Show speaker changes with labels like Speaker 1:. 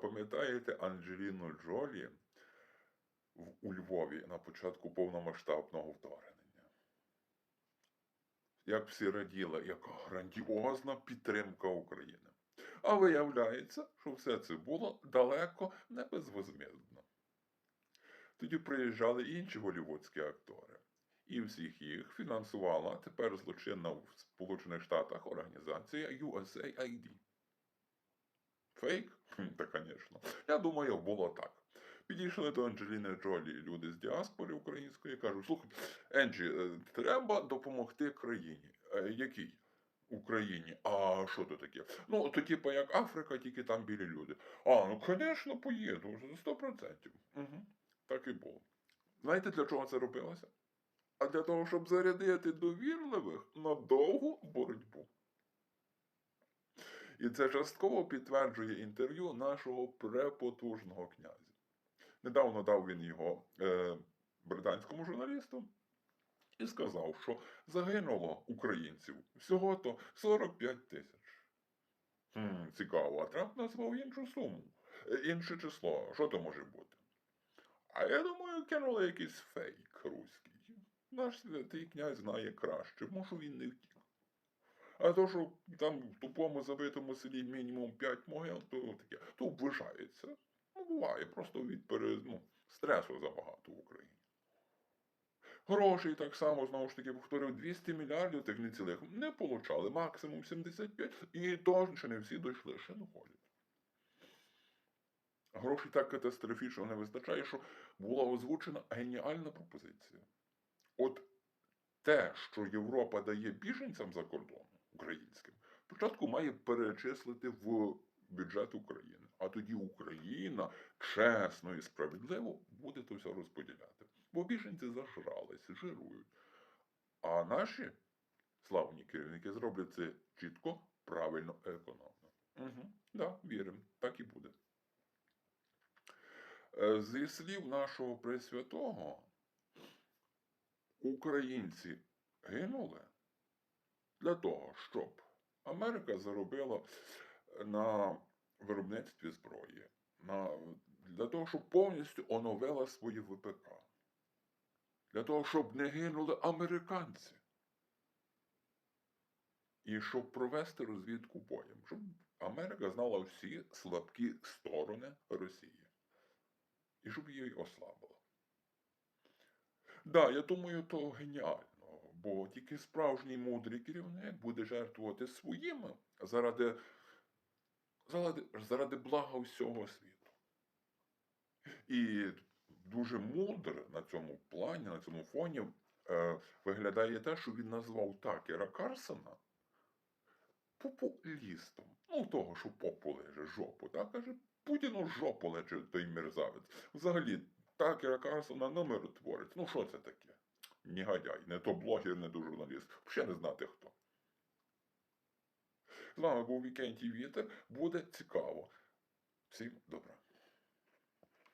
Speaker 1: пам'ятаєте Анджеліну Джолі у Львові на початку повномасштабного вторгнення? Як всі раділи, яка грандіозна підтримка України. А виявляється, що все це було далеко не безвозмездно. Тоді приїжджали інші голівудські актори, і всіх їх фінансувала тепер злочинна в Сполучених Штатах організація USAID. Фейк? Та, звісно. Я думаю, було так. Підійшли до Анджеліни Джолі люди з діаспори української і кажуть: слухай, Енджі, е, треба допомогти країні. «Е, Якій? Україні. А що то таке? Ну, то типу як Африка, тільки там білі люди. А, ну звісно, поїду, сто процентів. Угу. Так і було. Знаєте, для чого це робилося? А для того, щоб зарядити довірливих на довгу боротьбу. І це частково підтверджує інтерв'ю нашого препотужного князя. Недавно дав він його е, британському журналісту і сказав, що загинуло українців всього-то 45 тисяч. Хм, цікаво, а Трамп назвав іншу суму, е, інше число. Що то може бути? А я думаю, кинули якийсь фейк руський. Наш святий князь знає краще, може він не втік. А то, що там в тупому забитому селі мінімум 5 могил, то таке, то вважається. Ну, буває, просто від ну, стресу забагато в Україні. Грошей так само, знову ж таки, повторюю, 200 мільярдів тих нецілих не получали, максимум 75, і то ще не всі дійшли, ще не ходять. Грошей так катастрофічно не вистачає, що була озвучена геніальна пропозиція. От те, що Європа дає біженцям за кордоном українським, спочатку має перечислити в бюджет України. А тоді Україна чесно і справедливо буде то все розподіляти. Бо біженці зажралися, жирують. А наші славні керівники зроблять це чітко, правильно, економно. Угу. Да, віримо, так і буде. Е, Зі слів нашого Пресвятого, українці гинули для того, щоб Америка заробила на виробництві зброї, на, для того, щоб повністю оновила свої ВПК, для того, щоб не гинули американці. І щоб провести розвідку боєм, щоб Америка знала всі слабкі сторони Росії. І щоб її ослабила. Да, я думаю, то геніально, бо тільки справжній мудрий керівник буде жертвувати своїми заради, заради, заради блага всього світу. І дуже мудро на цьому плані, на цьому фоні е, виглядає те, що він назвав Такера Карсона популістом. Ну, того, що попу леже жопу, так? Каже, Путіну жопу лече той мерзавець. Взагалі, Такера Карсона на миротворець. Ну, що це таке? Негодяй, не то блогер, не то журналіст. Взагалі не знати хто. З вами був Вікентій Вітер. Буде цікаво. Всім добра.